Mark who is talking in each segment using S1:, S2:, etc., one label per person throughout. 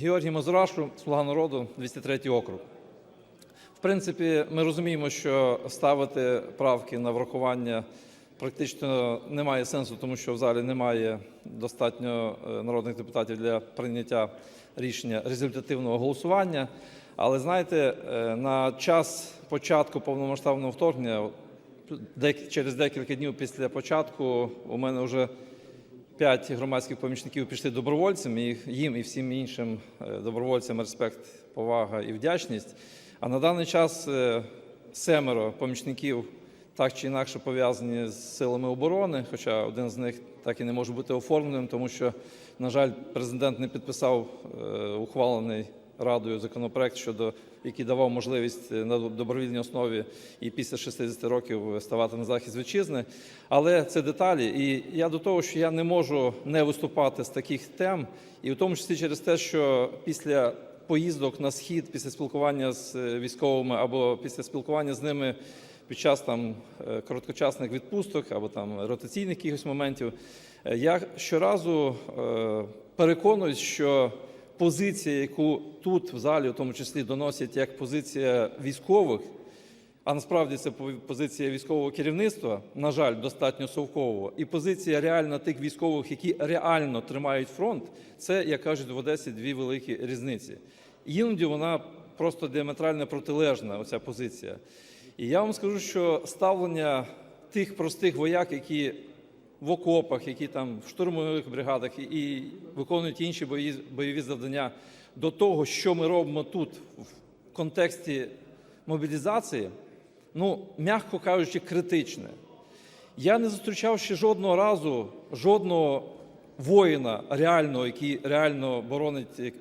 S1: Георгій Мазурашу, Слуга народу, 203 округ. В принципі, ми розуміємо, що ставити правки на врахування практично немає сенсу, тому що в залі немає достатньо е, народних депутатів для прийняття рішення результативного голосування. Але знаєте, е, на час початку повномасштабного вторгнення, через декілька днів після початку, у мене вже П'ять громадських помічників пішли добровольцями, і їм і всім іншим е, добровольцям респект, повага і вдячність. А на даний час е, семеро помічників так чи інакше пов'язані з силами оборони, хоча один з них так і не може бути оформленим, тому що, на жаль, президент не підписав е, ухвалений Радою законопроект, щодо який давав можливість е, на добровільній основі і після 60 років ставати на захист вітчизни. Але це деталі. І я до того, що я не можу не виступати з таких тем, і в тому числі через те, що після поїздок на схід, після спілкування з е, військовими або після спілкування з ними під час там е, короткочасних відпусток або там ротаційних якихось моментів, я щоразу переконуюсь, що позиція, яку тут в залі, в тому числі, доносять як позиція військових, а насправді це позиція військового керівництва, на жаль, достатньо совкового, і позиція реально тих військових, які реально тримають фронт, це, як кажуть в Одесі, дві великі різниці. Іноді вона просто діаметрально протилежна, оця позиція. І я вам скажу, що ставлення тих простих вояк, які в окопах, які там в штурмових бригадах і, виконують інші бойові, бойові завдання, до того, що ми робимо тут в контексті мобілізації, ну, м'яко кажучи, критичне. Я не зустрічав ще жодного разу жодного воїна реального, який реально боронить е,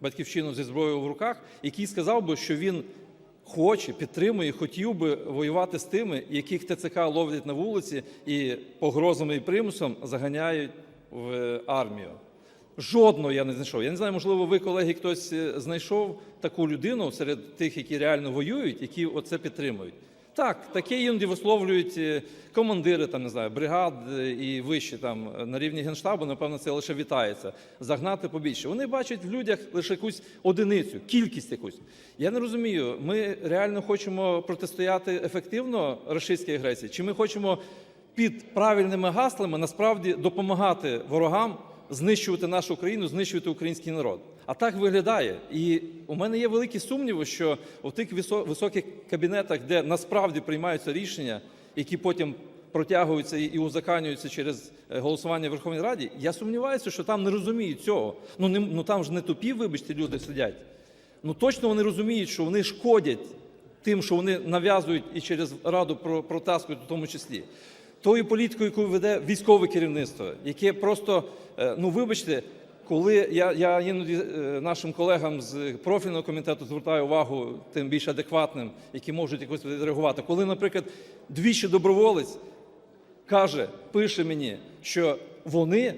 S1: батьківщину зі зброєю в руках, який сказав би, що він хоче, підтримує, хотів би воювати з тими, яких ТЦК ловлять на вулиці і погрозами і примусом заганяють в армію. Жодного я не знайшов. Я не знаю, можливо, ви, колеги, хтось е, знайшов таку людину серед тих, які реально воюють, які оце підтримують. Так, таке іноді висловлюють е, командири, там не знаю, бригад е, і вищі там е, на рівні генштабу. Напевно, це лише вітається. Загнати побільше. Вони бачать в людях лише якусь одиницю, кількість якусь. Я не розумію. Ми реально хочемо протистояти ефективно рашистській агресії, чи ми хочемо під правильними гаслами насправді допомагати ворогам знищувати нашу країну, знищувати український народ. А так виглядає. І у мене є великі сумніви, що у тих високих кабінетах, де насправді приймаються рішення, які потім протягуються і- узаканюються через е, голосування в Верховній Раді, я сумніваюся, що там не розуміють цього. Ну, не, ну там ж не тупі, вибачте, люди сидять. Ну точно вони розуміють, що вони шкодять тим, що вони нав'язують і через раду про- протаскують в тому числі. Тою політикою, яку веде військове керівництво, яке просто, е, ну вибачте, коли я, я іноді е, нашим колегам з профільного комітету звертаю увагу тим більш адекватним, які можуть якось реагувати. Коли, наприклад, двічі доброволець каже, пише мені, що вони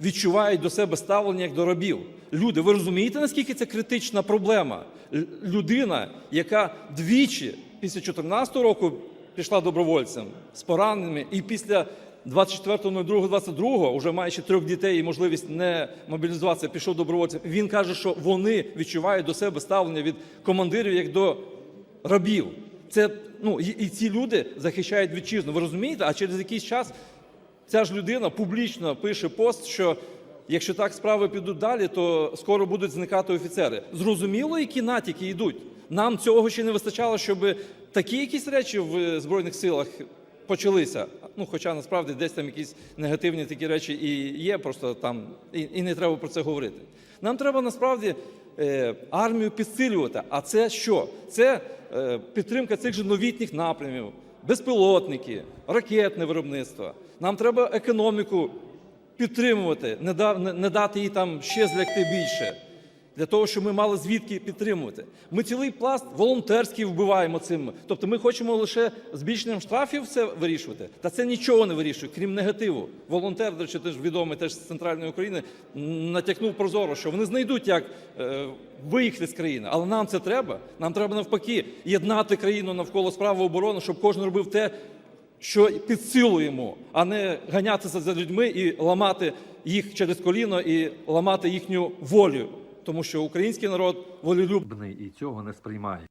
S1: відчувають до себе ставлення як до рабів. Люди, ви розумієте, наскільки це критична проблема? Людина, яка двічі після 14 року пішла добровольцем з пораненими, і після 24.02.22, вже маючи трьох дітей і можливість не мобілізуватися, пішов добровольцем. Він каже, що вони відчувають до себе ставлення від командирів як до рабів. Це ну і, і ці люди захищають вітчизну. Ви розумієте? А через якийсь час ця ж людина публічно пише пост, що якщо так справи підуть далі, то скоро будуть зникати офіцери. Зрозуміло, які натяки йдуть. Нам цього ще не вистачало, щоб такі якісь речі в е, збройних силах почалися. Ну, хоча насправді десь там якісь негативні такі речі і є, просто там і, і не треба про це говорити. Нам треба насправді е, армію підсилювати. А це що? Це е, підтримка цих же новітніх напрямів, безпілотники, ракетне виробництво. Нам треба економіку підтримувати, не, да, не, не дати їй там ще злягти більше. Для того, щоб ми мали звідки підтримувати. Ми цілий пласт волонтерський вбиваємо цим. Тобто ми хочемо лише збільшенням штрафів все вирішувати. Та це нічого не вирішує, крім негативу. Волонтер, до речі, теж відомий теж з центральної України, натякнув прозоро, що вони знайдуть, як е, виїхати з країни. Але нам це треба. Нам треба навпаки єднати країну навколо справи оборони, щоб кожен робив те, що підсилуємо, а не ганятися за людьми і ламати їх через коліно і ламати їхню волю. Тому що український народ волелюбний
S2: і цього не сприймає.